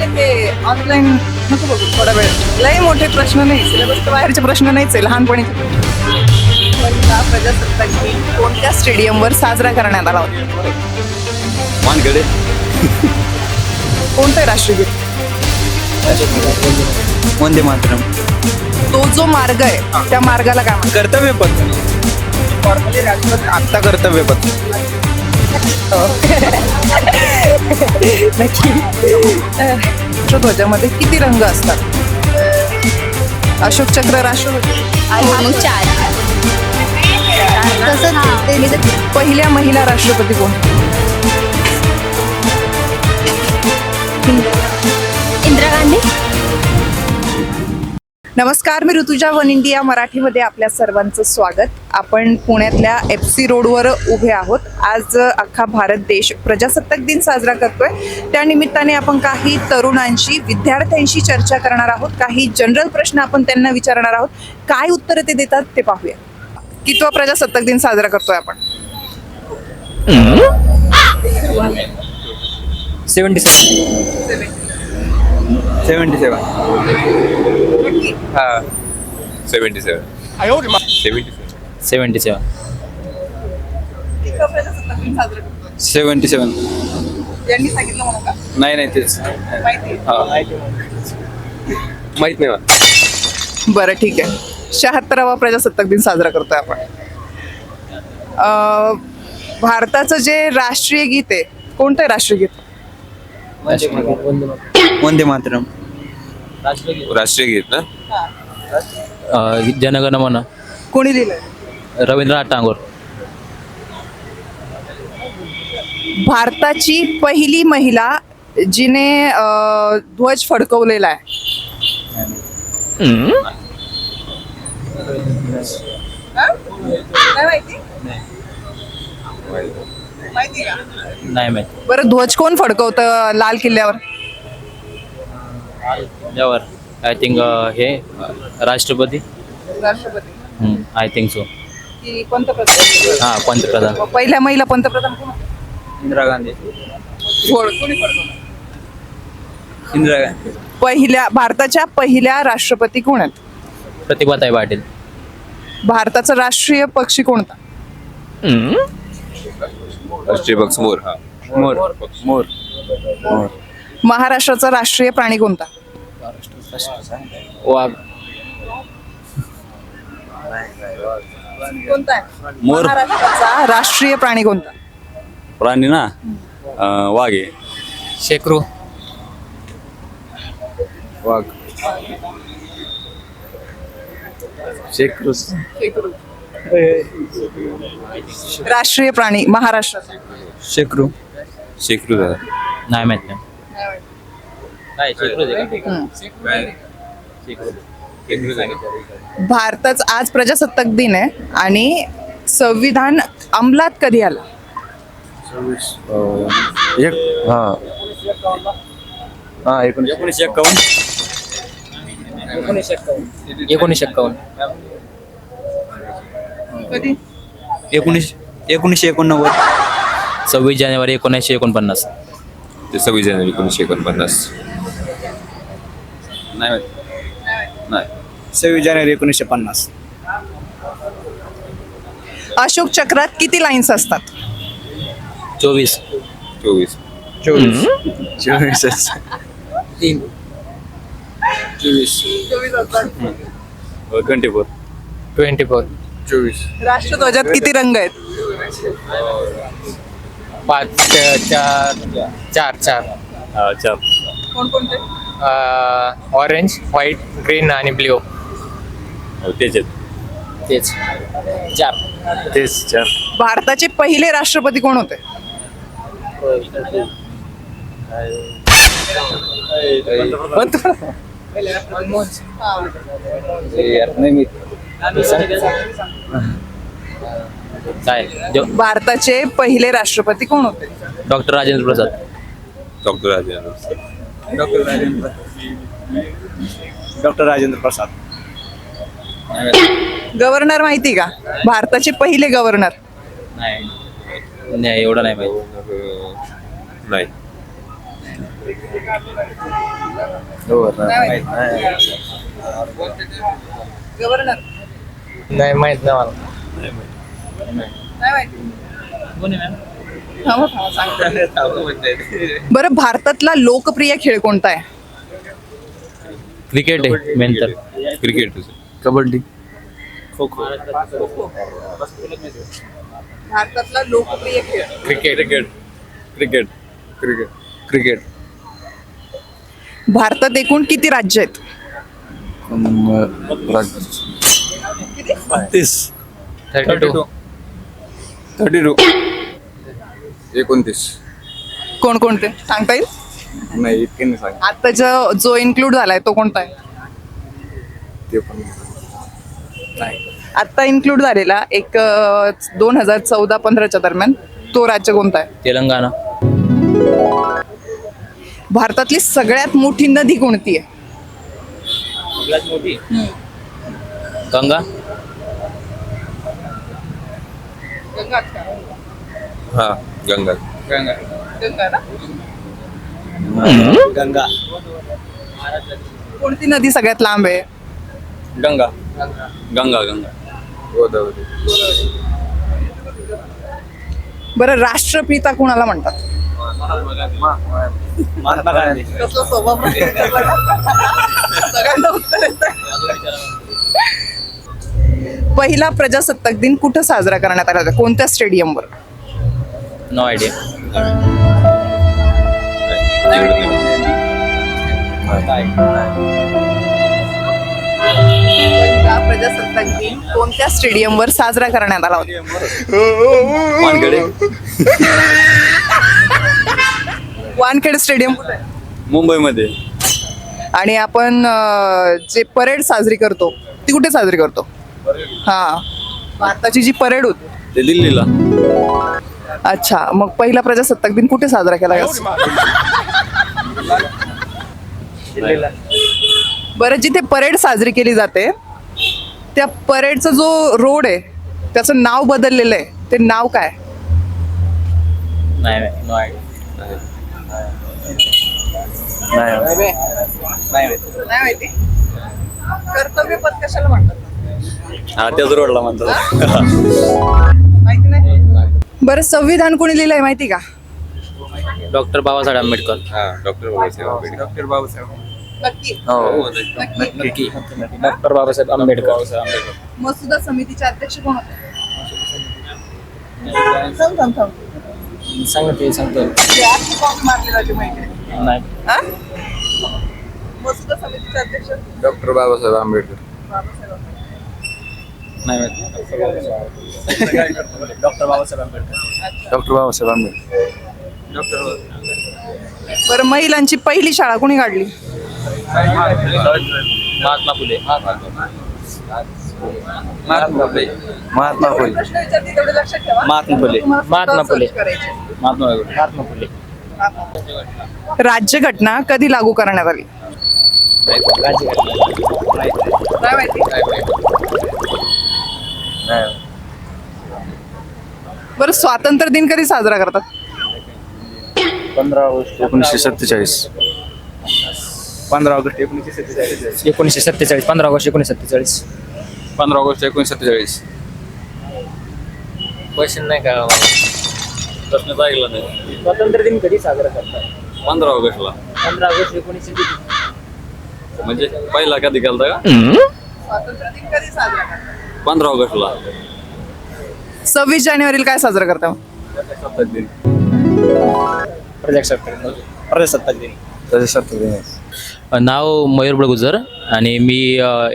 ते ऑनलाईन नको बघू थोडा वेळ. लय मोठे प्रश्न नाही सिलेबस बाहेरचे प्रश्न नाहीच आहे लहानपणीचे. पहिला प्रजासत्ताक दिन कोणत्या स्टेडियमवर साजरा करण्यात आला होता? कोणतं राष्ट्रगीत? वंदे मातरम. तो जो मार्ग आहे त्या मार्गाला काय म्हणतात? कर्तव्य पथ. Normally राष्ट्रपती आत्ता कर्तव्य पथ. नक्की. राष्ट्रध्वजामध्ये किती रंग असतात? अशोक चक्र राष्ट्रपती चार. तसंच ते पहिल्या महिला राष्ट्रपती कोण? इंदिरा गांधी? नमस्कार मी ऋतुजा वन इंडिया मराठीमध्ये आपल्या सर्वांचं स्वागत. आपण पुण्यातल्या एफ सी रोडवर उभे आहोत. आज अख्खा भारत देश प्रजासत्ताक दिन साजरा करतोय. त्या निमित्ताने आपण काही तरुणांशी विद्यार्थ्यांशी चर्चा करणार आहोत. काही जनरल प्रश्न आपण त्यांना विचारणार आहोत. काय उत्तरं ते देतात ते पाहूया. कितवा प्रजासत्ताक दिन साजरा करतोय आपण? Seventy seven. Seventy seven. हा. Seventy seven. Seventy seven. Seventy seven. कितवा प्रजासत्ताक दिन साजरा करतोय सेवन्टी सेवन. यांनी सांगितलं म्हणून का? नाही नाही तेच. माहिती आहे. हा. माहीत नाही मला. बरं ठीक आहे. शहात्तरावा प्रजासत्ताक दिन साजरा करतोय आपण. अं, भारताचं जे राष्ट्रीय गीत आहे कोणतं आहे राष्ट्रीय गीत? वंदे मातरम. राष्ट्रीय गीत. ना? जनगण मन कोणी लिहिलंय रवींद्रनाथ टागोर. भारताची पहिली महिला जिने अं, ध्वज फडकवलेला आहे. नाही माहिती? बरं ध्वज कोण फडकवतं लाल किल्ल्यावर? यावर आय थिंक हे राष्ट्रपती. राष्ट्रपती. आय थिंक सो की पंतप्रधान. हां पंतप्रधान. पहिल्या महिला पंतप्रधान कोण? होत्या? इंदिरा गांधी. कोण- कोणी फडकवलं? इंदिरा गांधी. पहिल्या भारताच्या पहिल्या राष्ट्रपती कोण आहेत? प्रतिभाताई पाटील. भारताचा राष्ट्रीय पक्षी कोणता? राष्ट्रीय पक्ष मोर हा. मोर. मोर मोर. महाराष्ट्राचा राष्ट्रीय प्राणी कोणता? वाघ. कोणता मोर. महाराष्ट्राचा राष्ट्रीय प्राणी कोणता? प्राणी ना? वाघ आहे. शेकरू. वाघ. शेख राष्ट्रीय प्राणी महाराष्ट्राचा शेकरू. शेकरू दादा. नाही माहीत नाही. काय भारताचा आज प्रजासत्ताक दिन आहे आणि संविधान अंमलात कधी आलं? एक हा हा एकोणीसशे एकावन्न. एकोणीसशे एक्कावन्न कधी एकोणीस एकोणीसशे एकोणनव्वद. सव्वीस जानेवारी एकोणीसशे एकोणपन्नास. ते सव्वीस जानेवारी एकोणीसशे एकोणपन्नास. नाही माहीत. नाही. सव्वीस जानेवारी एकोणीसशे पन्नास. अशोक चक्रात किती लाईन्स असतात? चोवीस. चोवीस. चोवीस. चोवीस तीन. चोवीस. Twenty four. Twenty four. चोवीस. राष्ट्रध्वजात किती रंग आहेत? पाच चार चार चार. चार. कोणकोणते? ऑरेंज व्हाईट ग्रीन आणि ब्ल्यू तेच तेच. चार. तेच चार. भारताचे पहिले राष्ट्रपती कोण होते? नाही मी. काय? भारताचे पहिले राष्ट्रपती कोण होते? Doctor Rajendra Prasad. Doctor Rajendra doctor Rajendra doctor Rajendra Prasad. Governor माहिती का? भारताचे पहिले गव्हर्नर. नाही. नाही एवढं नाही माहिती. नाही. गव्हर्नर. नाही माहीत नाही मला. नाही माहिती थांबा, थांबा, सांगते. बरं भारतातला लोकप्रिय खेळ कोणता आहे? क्रिकेट आहे मेन तर. क्रिकेट. कबड्डी. भारतातला लोकप्रिय खेळ. Cricket. Cricket. Cricket. Cricket. Cricket. भारतात एकूण किती राज्य आहेत? तीस थर्टी टू थर्टी टू एकोणतीस कोणकोणते सांगता येईल? नाही इतके नाही सांग आता जो जो इन्क्लूड झालाय तो कोणता आहे? ते पण आता इन्क्लूड झालेला एक दोन हजार चौदा पंधराच्या दरम्यान तो राज्य कोणता आहे? तेलंगणा. भारतातली सगळ्यात मोठी नदी कोणती आहे? मोठी? गंगा. हा गंगा. गंगा. कोणती नदी सगळ्यात लांब आहे? गंगा. गंगा. गंगा गोदावरी. बरं राष्ट्रपिता कोणाला म्हणतात? महात्मा गांधी. कसलं स्वभाव? सगळ्यांना उत्तर येतंय. पहिला प्रजासत्ताक दिन कुठं साजरा करण्यात आला होता? कोणत्या स्टेडियमवर? नो आयडिया पहिला प्रजासत्ताक दिन कोणत्या स्टेडियमवर साजरा करण्यात आला होता? वानखेडे. वानखेडे स्टेडियम. कुठे आहे? मुंबईमध्ये. आणि आपण अं, जे परेड साजरी करतो ती कुठे साजरी करतो? हा. भारताची जी परेड होती. ते दिल्लीला. अच्छा मग पहिला प्रजासत्ताक दिन कुठे साजरा केला गेला बरं जिथे परेड साजरी केली जाते त्या परेडचा जो रोड आहे त्याचं नाव बदललेलं आहे. ते नाव काय? नाही माहिती कर्तव्य पथ कशाला म्हणतात? हा त्याच रोडला म्हणतात माहिती नाही बरं संविधान कोणी लिहिलंय माहिती का? डॉक्टर बाबासाहेब आंबेडकर. हा डॉक्टर बाबासाहेब आंबेडकर. डॉक्टर बाबासाहेब नक्की हो नक्की. डॉक्टर बाबासाहेब आंबेडकर. मसुदा समितीचे अध्यक्ष कोण होते. सांगते सांगतो ते आधी कॉपी मारली जाते माहिती आहे. नाही. हा? मसुदा समितीचे अध्यक्ष? Doctor Babasaheb Ambedkar. Doctor Babasaheb Ambedkar. Doctor Babasaheb Ambedkar. बरं महिलांची पहिली शाळा कोणी काढली? महात्मा फुले. महात्मा फुले. महात्मा फुले. प्रश्न विचारते तेवढे लक्षात ठेवा महात्मा फुले. महात्मा फुले. महात्मा फुले महात्मा फुले. राज्यघटना कधी लागू करण्यात आली? माहिती. बरं स्वातंत्र्य दिन कधी साजरा करतात? पंधरा ऑगस्ट एकोणीसशे सत्तेचाळीस. पंधरा ऑगस्ट एकोणीसशे सत्तेचाळीस. एकोणीसशे सत्तेचाळीस पंधरा ऑगस्ट एकोणीसशे सत्तेचाळीस. पंधरा ऑगस्ट एकोणीसशे सत्तेचाळीस. क्वेश्चन नाही का? प्रश्न ऐकला नाही. स्वातंत्र्य दिन कधी साजरा करतात? पंधरा ऑगस्टला. पंधरा ऑगस्ट एकोणीसशे म्हणजे पहिला कधी केलता का? स्वातंत्र्य दिन कधी साजरा करतात पंधरा ऑगस्टला. सव्वीस जानेवारीला काय साजरा करता सत्तावीस दिन. प्रजासत्ताक प्रजासत्ताक दिन. प्रजासत्ताक दिन. नाव मयूर बळगुजर आणि मी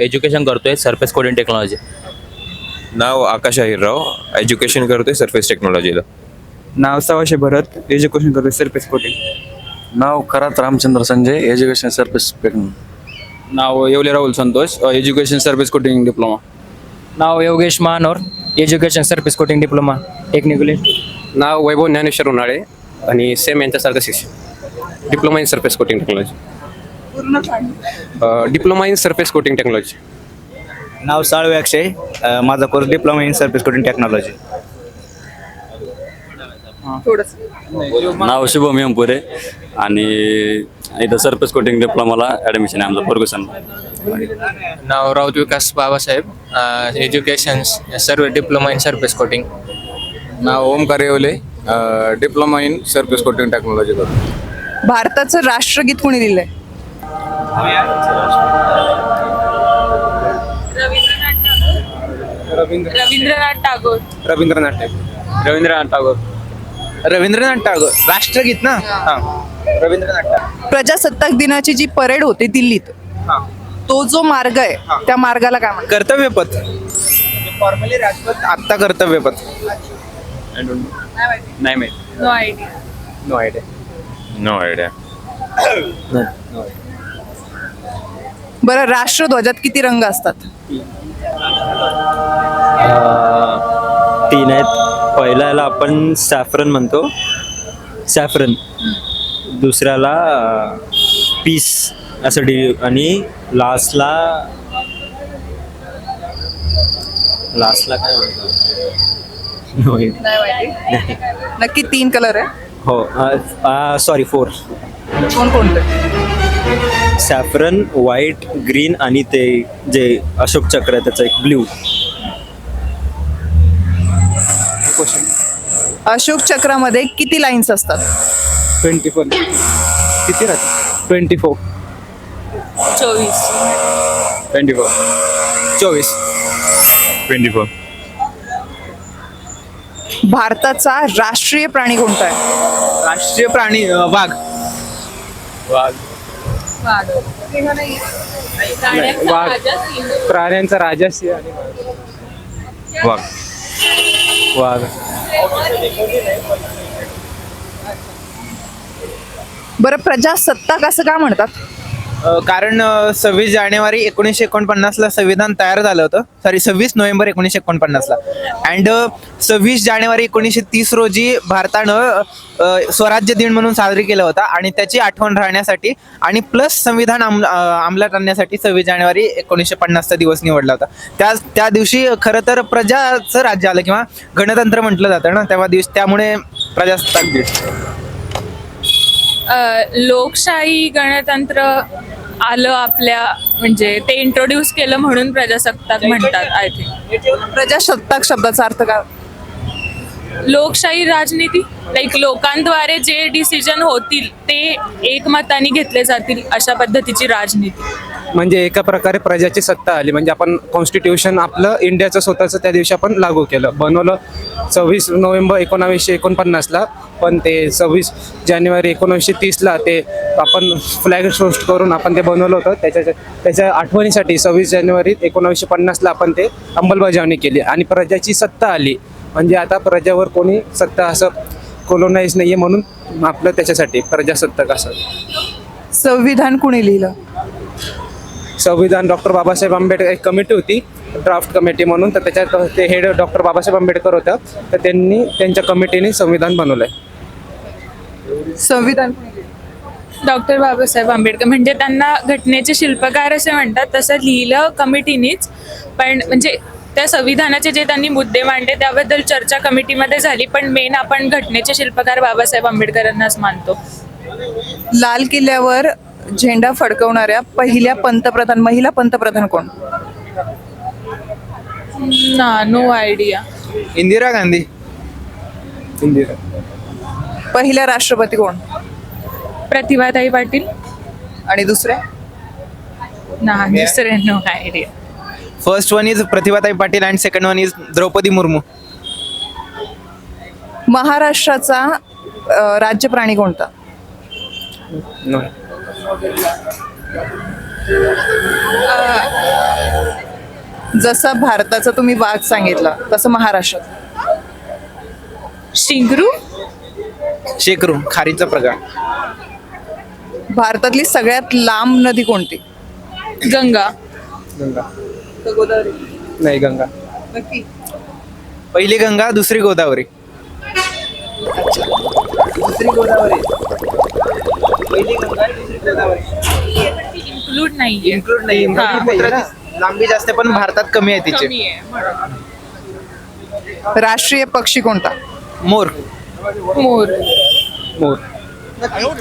एज्युकेशन करतोय सरफेस कोडिंग टेक्नॉलॉजी नाव आकाश अहिरराव. एज्युकेशन करतोय सरफेस टेक्नॉलॉजीला नाव सवाशे भरत. एज्युकेशन करतो सरफेस कोटिंग नाव खरात रामचंद्र संजय. एज्युकेशन सर्व्हिस नाव Yewale Rahul Santosh education service coating diploma नाव Yogesh Mahanor education service coating diploma technical नाव वैभव ज्ञानेश्वर उन्हाळे आणि सेम यांच्यासारखं शिक्षण. Diploma in surface coating technology diploma in surface coating technology नाव साळवे अक्षय अ, माझा course diploma in service coating technology थोडस. नाव शुभम एमपुरे आणि इथं surface coating डिप्लोमाला ॲडमिशन आहे आमचं फर्ग्युसन. नाव राऊत विकास बाबासाहेब एज्युकेशन सर्व diploma in service coating now Omkar Yewale diploma in service coating technology करतो भारताचं राष्ट्रगीत कोणी लिहिलंय रवींद्रनाथ टागोर रवींद्रनाथ टागोर रवींद्रनाथ टागोर रवींद्रनाथ टागोर. राष्ट्रगीत ना? हा. रवींद्रनाथ टागोर. प्रजासत्ताक दिनाची जी परेड होते दिल्लीत तो जो मार्ग आहे त्या मार्गाला काय म्हणतात? कर्तव्यपथ. फॉर्मली राजपथ आत्ता कर्तव्यपथ. नाही माहिती. No idea no idea no idea बरं राष्ट्रध्वजात किती रंग असतात? तीन आहेत. पहिल्याला आपण सॅफरन म्हणतो. सॅफरन दुसऱ्याला पीस असं डी आणि लास्टला लास्टला काय म्हणतो? नक्की तीन कलर आहे. हो सॉरी फोर कोण कोणते? सॅफरन व्हाईट ग्रीन आणि ते जे अशोक चक्र आहे त्याचं एक ब्ल्यू अशोक चक्रामध्ये किती लाईन्स असतात? Twenty four. किती राहते? Twenty four. चोवीस. Twenty four. चोवीस. Twenty four. भारताचा राष्ट्रीय प्राणी कोणता आहे? राष्ट्रीय प्राणी अं, वाघ. वाघ. राजा सिंह. प्राण्यांचा राजा सिंह आणि वाघ. वाघ. बरं प्रजासत्ताक असं का म्हणतात? कारण सव्वीस जानेवारी एकोणीसशे एकोणपन्नासला संविधान तयार झालं होतं. सॉरी सव्वीस नोव्हेंबर एकोणीसशे एकोणपन्नासला. अँड सव्वीस जानेवारी एकोणीसशे तीस रोजी भारतानं स्वराज्य दिन म्हणून साजरी केला होता आणि त्याची आठवण राहण्यासाठी आणि प्लस संविधान अंमलात आणण्यासाठी सव्वीस जानेवारी एकोणीसशे पन्नासचा दिवस निवडला होता. त्या त्या दिवशी खरं तर प्रजाचं राज्य आलं किंवा गणतंत्र म्हटलं जातं ना तेव्हा दिवस त्यामुळे प्रजासत्ताक दिन लोकशाही गणतंत्र आलं आपल्या म्हणजे ते इंट्रोड्यूस केलं म्हणून प्रजासत्ताक म्हणतात आय थिंक प्रजासत्ताक शब्दाचा अर्थ काय? लोकशाही राजनीती लाईक लोकांद्वारे जे डिसिजन होतील ते एकमताने घेतले जातील अशा पद्धतीची राजनीती. म्हणजे एका प्रकारे प्रजाची सत्ता आली. म्हणजे आपण कॉन्स्टिट्यूशन आपलं इंडियाचं स्वतःचं त्या दिवशी आपण लागू केलं. बनवलं सव्वीस नोव्हेंबर एकोणावीसशे एकोणपन्नासला पण ते सव्वीस जानेवारी एकोणीसशे तीसला ते आपण फ्लॅग होस्ट करून आपण ते बनवलं होतं. त्याच्या त्याच्या आठवणीसाठी सव्वीस जानेवारी एकोणावीसशे पन्नासला आपण ते अंमलबजावणी केली आणि प्रजाची सत्ता आली. म्हणजे आता प्रजावर कोणी सत्ता असं कोलोनाईज नाही आहे म्हणून आपलं त्याच्यासाठी प्रजासत्ताक असं. संविधान कुणी लिहिलं? संविधान डॉक्टर बाबासाहेब आंबेडकर एक कमिटी होती ड्राफ्ट कमिटी म्हणून तर त्याच्यात ते हेड डॉक्टर बाबासाहेब आंबेडकर होतं तर त्यांनी त्यांच्या कमिटीने संविधान बनवलंय. संविधान कुणी लिहिलं? डॉक्टर बाबासाहेब आंबेडकर म्हणजे त्यांना घटनेचे शिल्पकार असे म्हणतात तसं लिहिलं कमिटीनीच पण म्हणजे त्या संविधानाचे जे त्यांनी मुद्दे मांडले त्याबद्दल चर्चा कमिटीमध्ये झाली पण मेन आपण घटनेचे शिल्पकार बाबासाहेब आंबेडकरांनाच मानतो. लाल किल्ल्यावर झेंडा फडकवणाऱ्या पहिल्या पंतप्रधान महिला पंतप्रधान कोण? ना नो आयडिया इंदिरा गांधी. इंदिरा. पहिल्या राष्ट्रपती कोण? प्रतिभाताई पाटील. आणि दुसऱ्या? ना दुसरे no idea first one is Pratibhatai Patil and second one is Draupadi Murmu महाराष्ट्राचा अ, राज्य प्राणी कोणता? जसा भारताचा तुम्ही वाघ सांगितला तसं महाराष्ट्रात. शिंगरू? शेकरू खारीचा प्रकार. भारतातली सगळ्यात लांब नदी कोणती? गंगा. गंगा. नाही गंगा. नक्की. पहिली गंगा दुसरी गोदावरी. दुसरी गोदावरी. पहिली गंगा दुसरी गोदावरी. इन्क्लूड नाहीये. इन्क्लूड नाही हा. ब्रह्मपुत्राची लांबी जास्त आहे, पण भारतात कमी आहे तिची. कमी आहे म्हणून. राष्ट्रीय पक्षी कोणता? मोर. मोर. मोर.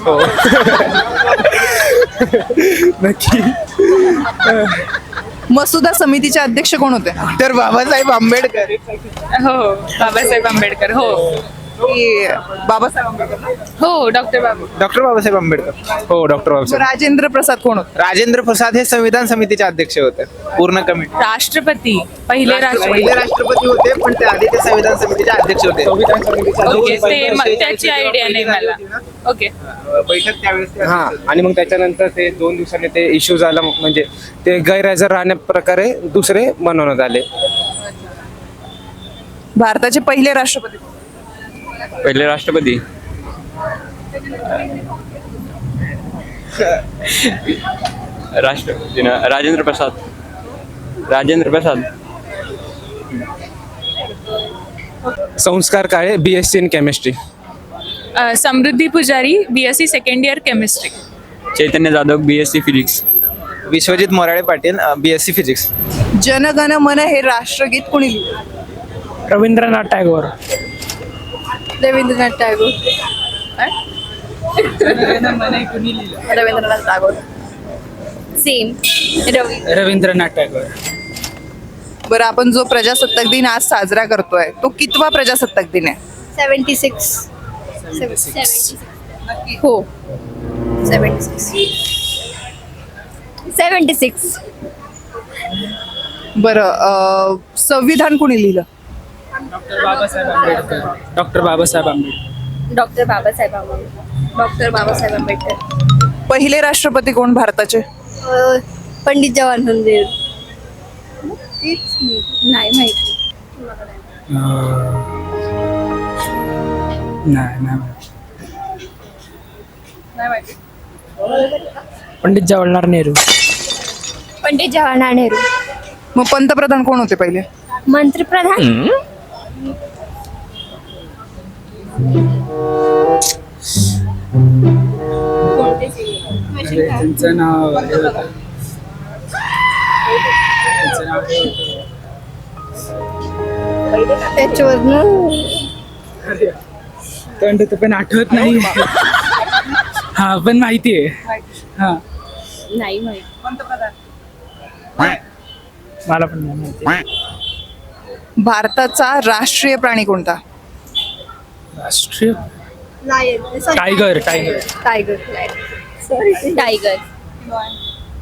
हो. नक्की. मसुदा समितीचे अध्यक्ष कोण होते? तर बाबासाहेब आंबेडकर. हो बाबासाहेब आंबेडकर हो. की बाबासाहेब आंबेडकर हो डॉक्टर बाबा. डॉक्टर बाबासाहेब आंबेडकर. हो डॉक्टर बाबासाहेब. राजेंद्र प्रसाद कोण होते? राजेंद्र प्रसाद हे संविधान समितीचे अध्यक्ष होते पूर्ण कमिटी. राष्ट्रपती पहिले राष्ट्रपती. पहिले राष्ट्रपती होते पण ते आधी ते संविधान समितीचे अध्यक्ष होते. ते म- त्याची आयडिया नाही मला. ओके. बैठक त्यावेळेस ते हा आणि मग त्याच्यानंतर ते दोन दिवसांनी ते इश्यू झाला म्हणजे ते गैरहजर राहण्या प्रकारे दुसरे बनवण्यात आले. भारताचे पहिले राष्ट्रपती? पहिले राष्ट्रपती. राष्ट्रपती ना Rajendra Prasad. Rajendra Prasad. Sanskar Kale B S C in chemistry Samruddhi Pujari B S C second year chemistry Chaitanya Jadhav B S C physics Vishwajit Morale Patil B S C physics Janagana Mana हे राष्ट्रगीत कोणी लिहिलं Rabindranath Tagore. Rabindranath Tagore. Rabindranath Tagore. Same Ravi. Rabindranath Tagore. बरं आपण जो प्रजासत्ताक दिन आज साजरा करतोय तो कितवा प्रजासत्ताक दिन आहे? सेवन्टी सिक्स हो. Seventy six. Seventy six. बरं संविधान कोणी लिहिलं? Doctor Babasaheb Ambedkar. Doctor Babasaheb Ambedkar. Doctor Babasaheb Ambedkar. Doctor Babasaheb Ambedkar. पहिले राष्ट्रपती कोण भारताचे? पंडित जवाहरलाल नेहरू. तेच मी. नाही माहिती. नाही नाही पंडित जवाहरलाल नेहरू. पंडित जवाहरलाल नेहरू. मग पंतप्रधान कोण होते पहिले? मंत्रिप्रधान? त्यांचं नाव त्याच्यावरनं? पण पण आठवत नाही. हा पण माहिती आहे. हा. नाही माहिती. मला पण नाही माहिती. भारताचा राष्ट्रीय प्राणी कोणता? राष्ट्रीय? Tiger tiger tiger sorry tiger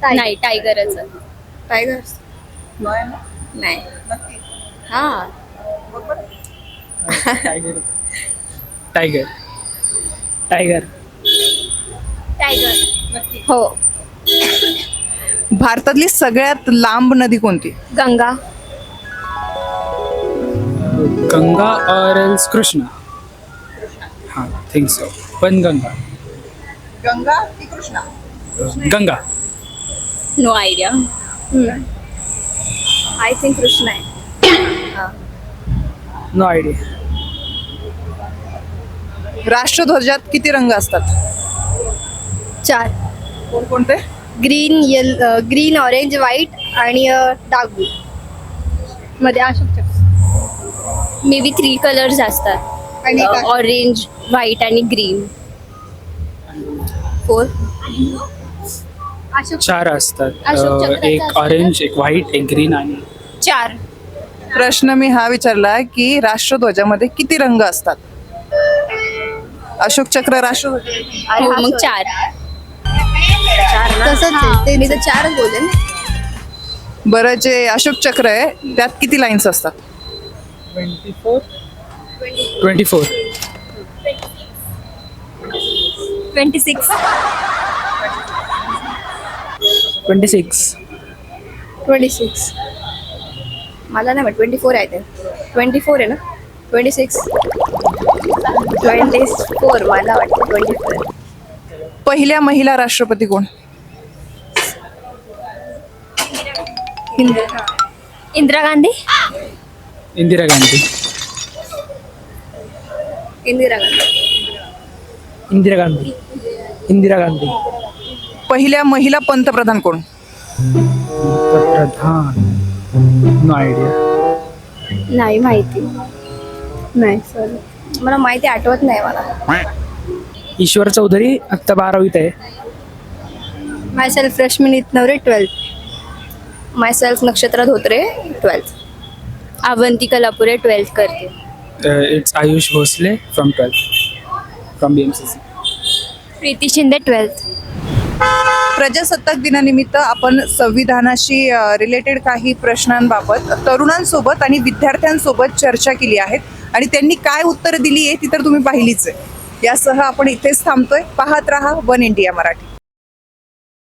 नाही टायगरच टायगर नाही. हा. Tiger tiger. टायगर. टायगर. हो. भारतातली सगळ्यात लांब नदी कोणती? गंगा. गंगा और एल्स कृष्णा. हाँ थिंक सो पण गंगा. गंगा की Krishna? Ganga. No idea I think Krishna आहे. नो आयडिया राष्ट्रध्वजात किती रंग असतात? चार. कोणकोणते? Green yellow green orange white आणि डार्क ब्लू मध्ये अशोक चक्र मे बी थ्री कलर्स असतात. आणि काय? ऑरेंज व्हाईट आणि ग्रीन फोर अशोक चार असतात. अशोक अं, चक्राचा एक असतो. ऑरेंज एक व्हाईट एक ग्रीन आणि चार. प्रश्न मी हा विचारला की राष्ट्रध्वजामध्ये किती रंग असतात? अशोक चक्र राष्ट्रध्वज हो, मग चार. तसंच ते मी तर चारच बोलले ना. बरं जे अशोक चक्र आहे त्यात किती लाईन्स असतात? Twenty four twenty four twenty six twenty six twenty six मला नाही माहिती ट्वेंटी फोर आहे ते. ट्वेंटी फोर आहे ना? ट्वेंटी सिक्स ट्वेंटी फोर मला वाटतं ट्वेंटी फोर पहिल्या महिला राष्ट्रपती कोण? इंदिरा गांधी? इंदिरा गांधी. इंदिरा गांधी. इंदिरा गांधी. इंदिरा गांधी. पहिल्या महिला पंतप्रधान कोण? प्रधान नो आयडिया नाही माहिती. नाही सॉरी मला माहिती आठवत नाही मला. ईश्वर चौधरी आत्ता बारावीत आहे. Myself Rashmi Navare twelfth myself Nakshatra Dhotre twelfth Avanti Kalapure twelfth करते. It's Ayush Bhosale from twelfth from B M C C Preeti Shinde twelfth प्रजासत्ताक दिनानिमित्त आपण संविधानाशी रिलेटेड काही प्रश्नांबाबत तरुणांसोबत आणि विद्यार्थ्यांसोबत चर्चा केली आहे. आणि त्यांनी काय उत्तरं दिली आहे ती तर तुम्ही पाहिलीच आहे. यासह आपण इथेच थांबतोय. पाहत राहा वन इंडिया मराठी.